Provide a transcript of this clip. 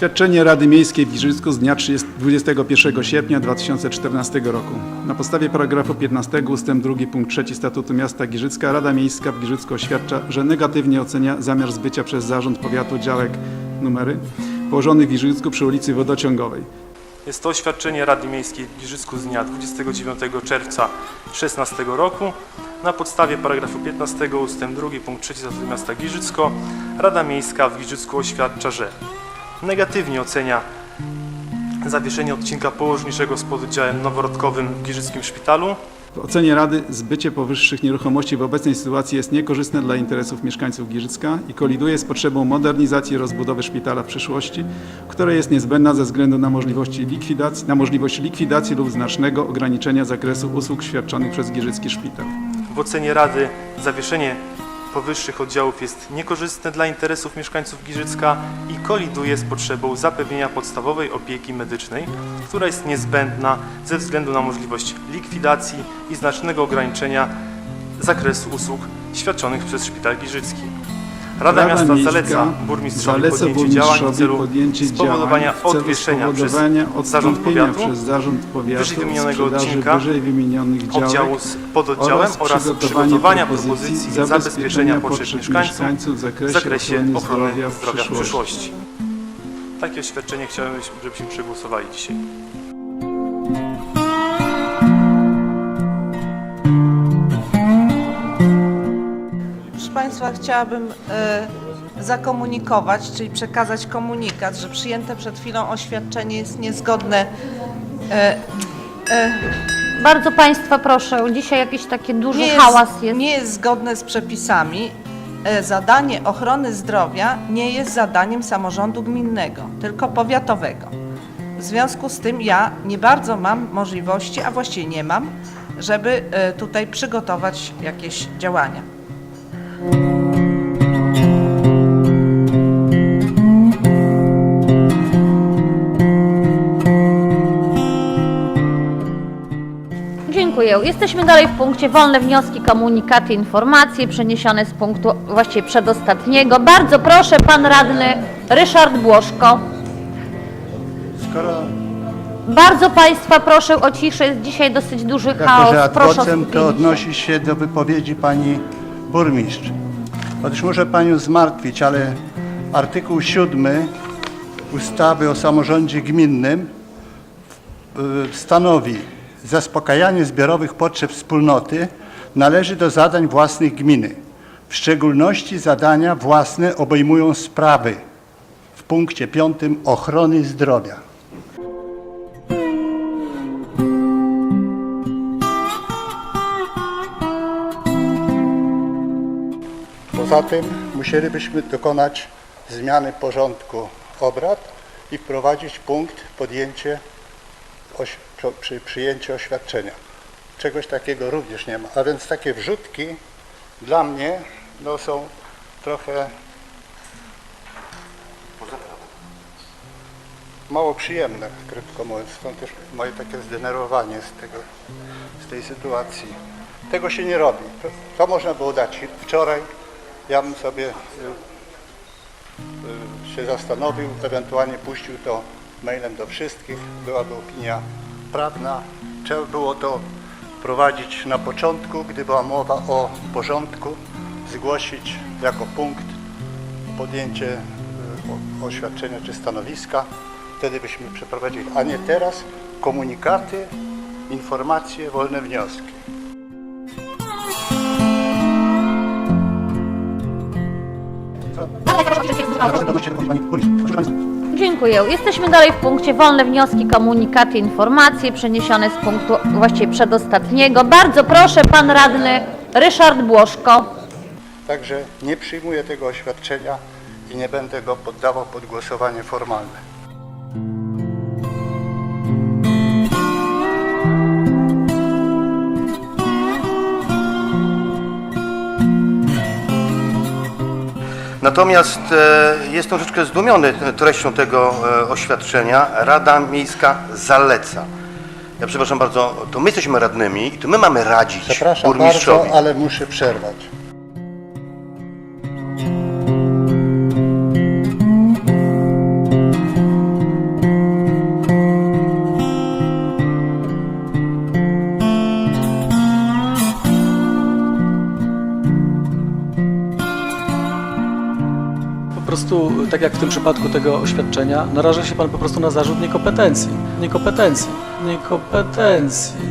Oświadczenie Rady Miejskiej w Giżycku z dnia 30 21 sierpnia 2014 roku. Na podstawie paragrafu 15 ust. 2 punkt 3 Statutu Miasta Giżycka Rada Miejska w Giżycku oświadcza, że negatywnie ocenia zamiar zbycia przez Zarząd Powiatu działek numery położonych w Giżycku przy ulicy Wodociągowej. Jest to oświadczenie Rady Miejskiej w Giżycku z dnia 29 czerwca 2016 roku. Na podstawie paragrafu 15 ust. 2 punkt 3 Statutu Miasta Giżycko Rada Miejska w Giżycku oświadcza, że negatywnie ocenia zawieszenie odcinka położniczego z pododdziałem noworodkowym w Giżyckim Szpitalu W ocenie Rady zbycie powyższych nieruchomości w obecnej sytuacji jest niekorzystne dla interesów mieszkańców Giżycka i koliduje z potrzebą modernizacji i rozbudowy szpitala w przyszłości, która jest niezbędna ze względu na, możliwości likwidacji, na możliwość likwidacji lub znacznego ograniczenia zakresu usług świadczonych przez Giżycki Szpital. W ocenie Rady zawieszenie powyższych oddziałów jest niekorzystne dla interesów mieszkańców Giżycka i koliduje z potrzebą zapewnienia podstawowej opieki medycznej, która jest niezbędna ze względu na możliwość likwidacji i znacznego ograniczenia zakresu usług świadczonych przez Szpital Giżycki. Rada, Miasta zaleca burmistrzowi zaleca podjęcie działań w burmistrzowi celu podjęcie spowodowania działań w celu odwieszenia przez Zarząd Powiatu przez zarząd powiatu wyżej wymienionego odcinka wyżej wymienionych oddziału z pododdziałem oraz przygotowania propozycji zabezpieczenia potrzeb mieszkańców w w zakresie ochrony zdrowia zdrowia w przyszłości. Takie oświadczenie chciałem, żebyśmy przegłosowali dzisiaj. Chciałabym e, zakomunikować, czyli przekazać komunikat, że przyjęte przed chwilą oświadczenie jest niezgodne. E, Bardzo Państwa proszę, dzisiaj jakiś taki duży hałas jest, jest. nie jest zgodne z przepisami. E, Zadanie ochrony zdrowia nie jest zadaniem samorządu gminnego, tylko powiatowego. W związku z tym ja nie bardzo mam możliwości, a właściwie nie mam, żeby e, tutaj przygotować jakieś działania. Dziękuję. Jesteśmy dalej w punkcie wolne wnioski, komunikaty, informacje przeniesione z punktu właściwie przedostatniego. Bardzo proszę Pan Radny Ryszard Błoszko. Skoro Bardzo Państwa proszę o ciszę, jest dzisiaj dosyć duży jako, chaos. że Proszę o adwocem skupienie to się. odnosi się do wypowiedzi pani burmistrz. Otóż muszę panią zmartwić, ale artykuł 7 ustawy o samorządzie gminnym y, stanowi zaspokajanie zbiorowych potrzeb wspólnoty należy do zadań własnych gminy. W szczególności zadania własne obejmują sprawy w punkcie 5 ochrony zdrowia. Poza tym musielibyśmy dokonać zmiany porządku obrad i wprowadzić punkt podjęcie oś, przy oświadczenia. Czegoś takiego również nie ma. A więc takie wrzutki dla mnie no, są trochę mało przyjemne, krótko mówiąc. Stąd też moje takie zdenerwowanie z, tego, z tej sytuacji. Tego się nie robi. To, to można było dać wczoraj. Ja bym sobie y, y, się zastanowił, ewentualnie puścił to mailem do wszystkich. Byłaby opinia prawna. Trzeba było to prowadzić na początku, gdy była mowa o porządku, zgłosić jako punkt podjęcie y, oświadczenia czy stanowiska. Wtedy byśmy przeprowadzili, a nie teraz komunikaty, informacje, wolne wnioski. Dziękuję. Jesteśmy dalej w punkcie wolne wnioski, komunikaty, informacje przeniesione z punktu właściwie przedostatniego. Bardzo proszę Pan Radny Ryszard Błoszko. Także nie przyjmuję tego oświadczenia i nie będę go poddawał pod głosowanie formalne. Natomiast e, jestem troszeczkę zdumiony treścią tego e, oświadczenia. Rada Miejska zaleca. Ja przepraszam bardzo, to my jesteśmy radnymi i to my mamy radzić Przepraszam burmistrzowi. bardzo, ale muszę przerwać. Prostu, tak jak w tym przypadku tego oświadczenia, naraża się pan po prostu na zarzut niekompetencji. Niekompetencji. Niekompetencji.